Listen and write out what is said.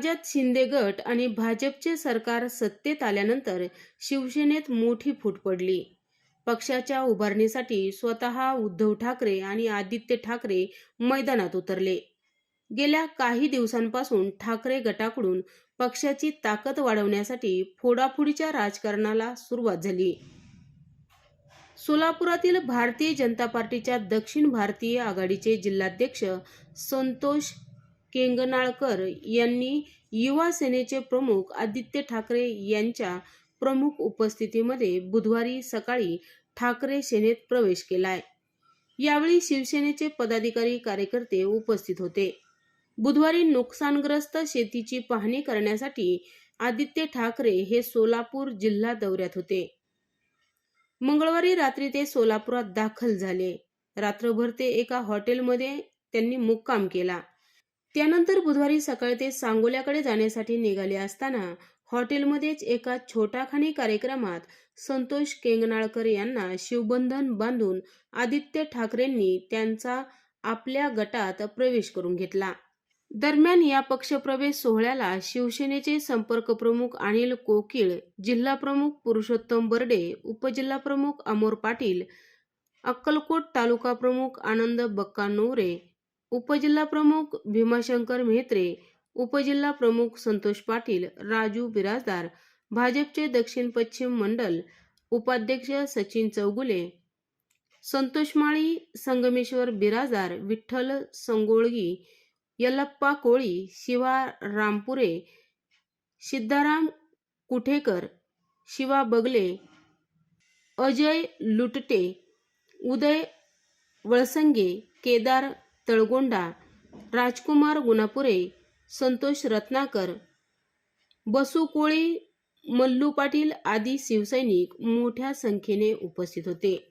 राज्यात शिंदे गट आणि भाजपचे सरकार सत्तेत आल्यानंतर शिवसेनेत मोठी फूट पडली. पक्षाच्या उभारणीसाठी स्वतः उद्धव ठाकरे आणि आदित्य ठाकरे मैदानात उतरले. गेल्या काही दिवसांपासून ठाकरे गटाकडून पक्षाची ताकद वाढवण्यासाठी फोडाफोडीच्या राजकारणाला सुरुवात झाली. सोलापुरातील भारतीय जनता पार्टीच्या दक्षिण भारतीय आघाडीचे जिल्हाध्यक्ष संतोष केंगनाळकर यांनी युवा सेनेचे प्रमुख आदित्य ठाकरे यांच्या प्रमुख उपस्थितीमध्ये बुधवारी सकाळी ठाकरे सेनेत प्रवेश केलाय. यावेळी शिवसेनेचे पदाधिकारी कार्यकर्ते उपस्थित होते. बुधवारी नुकसानग्रस्त शेतीची पाहणी करण्यासाठी आदित्य ठाकरे हे सोलापूर जिल्हा दौऱ्यात होते. मंगळवारी रात्री ते सोलापुरात दाखल झाले. रात्रभर ते एका हॉटेलमध्ये त्यांनी मुक्काम केला. त्यानंतर बुधवारी सकाळी ते सांगोल्याकडे जाण्यासाठी निघाले असताना हॉटेलमध्येच एका छोटाखानी कार्यक्रमात संतोष केंगनाळकर यांना शिवबंधन बांधून आदित्य ठाकरेंनी त्यांचा आपल्या गटात प्रवेश करून घेतला. दरम्यान या पक्षप्रवेश सोहळ्याला शिवसेनेचे संपर्क प्रमुख अनिल कोकिळ जिल्हाप्रमुख पुरुषोत्तम बर्डे उपजिल्हाप्रमुख अमोर पाटील अक्कलकोट तालुका प्रमुख आनंद बक्का नोरे उपजिल्हाप्रमुख भीमाशंकर मेहत्रे उपजिल्हाप्रमुख संतोष पाटील राजू बिराजदार भाजपचे दक्षिण पश्चिम मंडल उपाध्यक्ष सचिन चौगुले संतोष माळी संगमेश्वर बिराजदार विठ्ठल संगोळगी यल्लप्पा कोळी शिवा रामपुरे सिद्धाराम कुठेकर शिवा बगले अजय लुटटे उदय वळसंगे केदार तळगोंडा राजकुमार गुणापुरे संतोष रत्नाकर बसू कोळी मल्लू पाटील आदी शिवसैनिक मोठ्या संख्येने उपस्थित होते.